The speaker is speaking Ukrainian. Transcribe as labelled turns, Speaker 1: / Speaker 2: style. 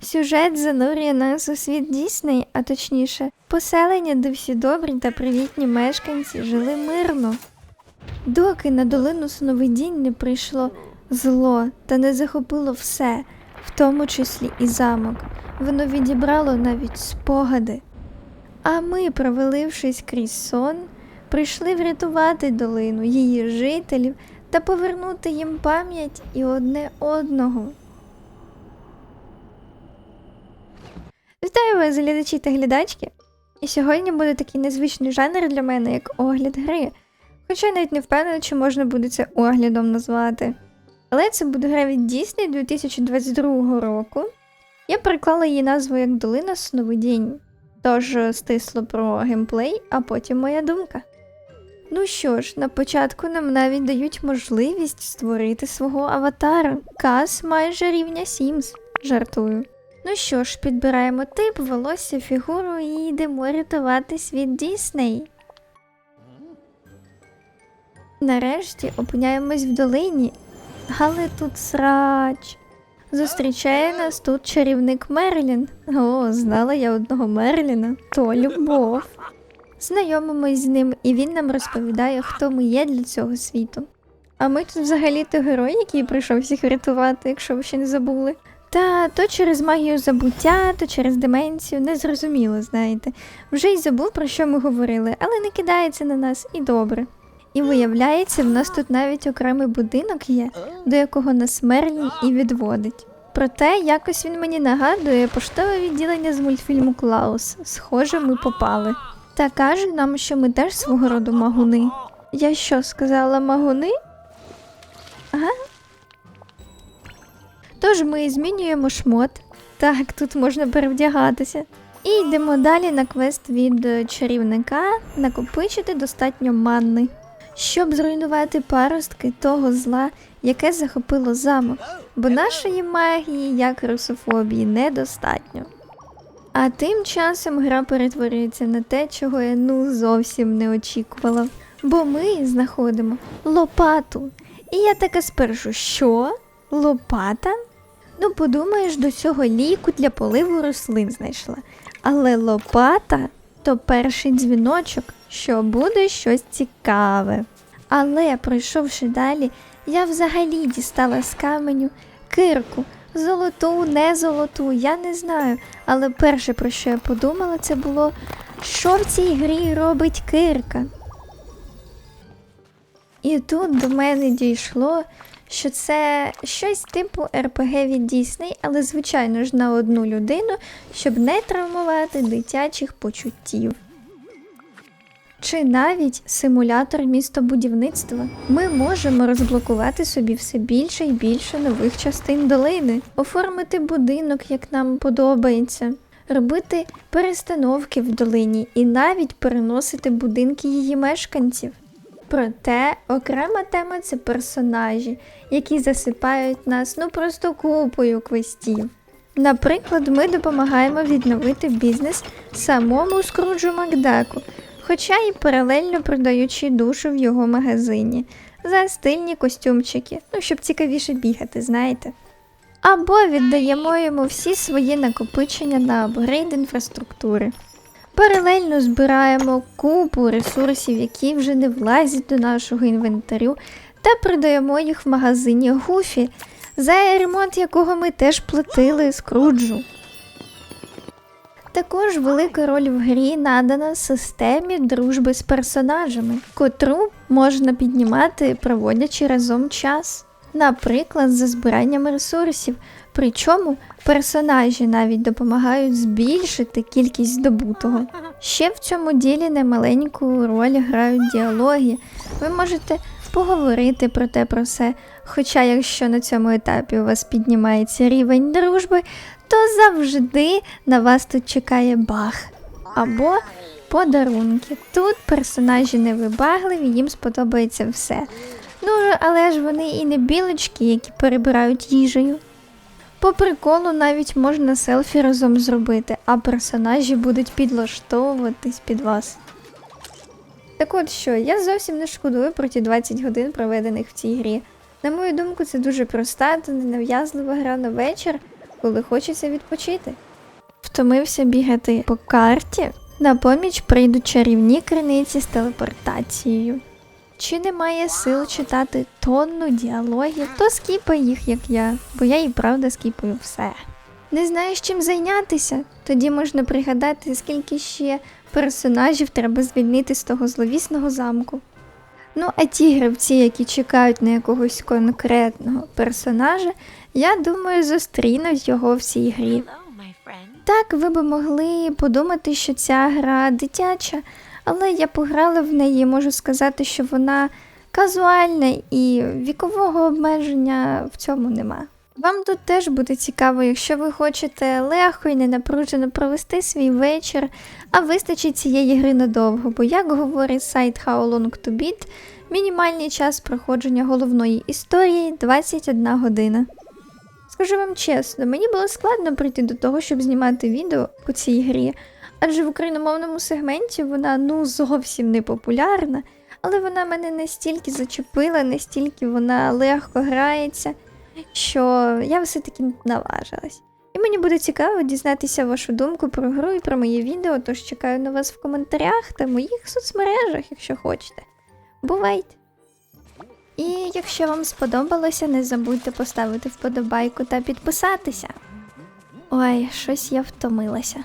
Speaker 1: Сюжет занурює нас у світ Дісней, а точніше, поселення, де всі добрі та привітні мешканці жили мирно. Доки на долину сновидінь не прийшло зло та не захопило все, в тому числі і замок. Воно відібрало навіть спогади. А ми, провалившись крізь сон, прийшли врятувати долину, її жителів та повернути їм пам'ять і одне одного. Вітаю вас, глядачі та глядачки! І сьогодні буде такий незвичний жанр для мене, як огляд гри. Хоча я навіть не впевнена, чи можна буде це оглядом назвати. Але це буде гра від Disney 2022 року. Я переклала її назву як Долина Сновидінь. Тож е, стисло про геймплей, а потім моя думка. Ну що ж, на початку нам навіть дають можливість створити свого аватара. Кас майже рівня Sims. Жартую. Ну що ж, підбираємо тип, волосся, фігуру і йдемо рятувати світ Дісней. Нарешті опиняємось в долині, але тут срач. Зустрічає нас тут чарівник Мерлін. О, знала я одного Мерліна. То любов. Знайомимось з ним, і він нам розповідає, хто ми є для цього світу. А ми тут взагалі-то герой, який прийшов всіх врятувати, якщо ви ще не забули. Та то через магію забуття, то через деменцію, незрозуміло, знаєте. Вже й забув, про що ми говорили, але не кидається на нас і добре. І виявляється, в нас тут навіть окремий будинок є, до якого нас Мерлін і відводить. Проте якось він мені нагадує поштове відділення з мультфільму Клаус. Схоже, ми попали. Та каже нам, що ми теж свого роду магуни. Я що, сказала магуни? Тож ми змінюємо шмот. Так, тут можна перевдягатися. І йдемо далі на квест від чарівника накопичити достатньо манни, щоб зруйнувати паростки того зла, яке захопило замок, бо нашої магії, як русофобії, недостатньо. А тим часом гра перетворюється на те, чого я ну зовсім не очікувала. Бо ми знаходимо лопату. І я така спершу, що? Лопата? Ну, подумаєш, до цього ліку для поливу рослин знайшла. Але лопата то перший дзвіночок, що буде щось цікаве. Але, пройшовши далі, я взагалі дістала з каменю кирку. Золоту, не золоту, я не знаю. Але перше, про що я подумала, це було, що в цій грі робить кирка. І тут до мене дійшло, що це щось типу РПГ від Disney, але звичайно ж на одну людину, щоб не травмувати дитячих почуттів. Чи навіть симулятор містобудівництва. Ми можемо розблокувати собі все більше і більше нових частин долини, оформити будинок, як нам подобається, робити перестановки в долині і навіть переносити будинки її мешканців. Проте окрема тема це персонажі, які засипають нас ну просто купою квестів. Наприклад, ми допомагаємо відновити бізнес самому Скруджу Макдаку, хоча і паралельно продаючи душу в його магазині за стильні костюмчики, ну щоб цікавіше бігати, знаєте. Або віддаємо йому всі свої накопичення на апгрейд інфраструктури. Паралельно збираємо купу ресурсів, які вже не влазять до нашого інвентарю, та продаємо їх в магазині Гуфі, за ремонт якого ми теж платили скруджу. Також велика роль в грі надана системі дружби з персонажами, котру можна піднімати, проводячи разом час. Наприклад, за збиранням ресурсів, причому персонажі навіть допомагають збільшити кількість здобутого. Ще в цьому ділі немаленьку роль грають діалоги. Ви можете поговорити про те про все. Хоча, якщо на цьому етапі у вас піднімається рівень дружби, то завжди на вас тут чекає бах або подарунки. Тут персонажі невибагливі, їм сподобається все. Ну, але ж вони і не білочки, які перебирають їжею. По приколу навіть можна селфі разом зробити, а персонажі будуть підлаштовуватись під вас. Так от що, я зовсім не шкодую про ті 20 годин, проведених в цій грі. На мою думку, це дуже проста та ненав'язлива гра на вечір, коли хочеться відпочити. Втомився бігати по карті. На поміч прийдуть чарівні криниці з телепортацією. Чи немає сил читати тонну діалогів, то скіпай їх, як я, бо я і правда скіпаю все. Не знаєш чим зайнятися? Тоді можна пригадати, скільки ще персонажів треба звільнити з того зловісного замку. Ну, а ті гравці, які чекають на якогось конкретного персонажа, я думаю, зустрінуть його в цій грі. Так, ви би могли подумати, що ця гра дитяча, але я пограла в неї, можу сказати, що вона казуальна і вікового обмеження в цьому нема. Вам тут теж буде цікаво, якщо ви хочете легко і ненапружено провести свій вечір, а вистачить цієї гри надовго, бо, як говорить сайт How Long to Beat, мінімальний час проходження головної історії 21 година. Скажу вам чесно, мені було складно прийти до того, щоб знімати відео по цій грі, адже в україномовному сегменті вона ну зовсім не популярна, але вона мене настільки зачепила, настільки вона легко грається, що я все-таки наважилась. І мені буде цікаво дізнатися вашу думку про гру і про моє відео, тож чекаю на вас в коментарях та моїх соцмережах, якщо хочете. Бувайте! І якщо вам сподобалося, не забудьте поставити вподобайку та підписатися. Ой, щось я втомилася.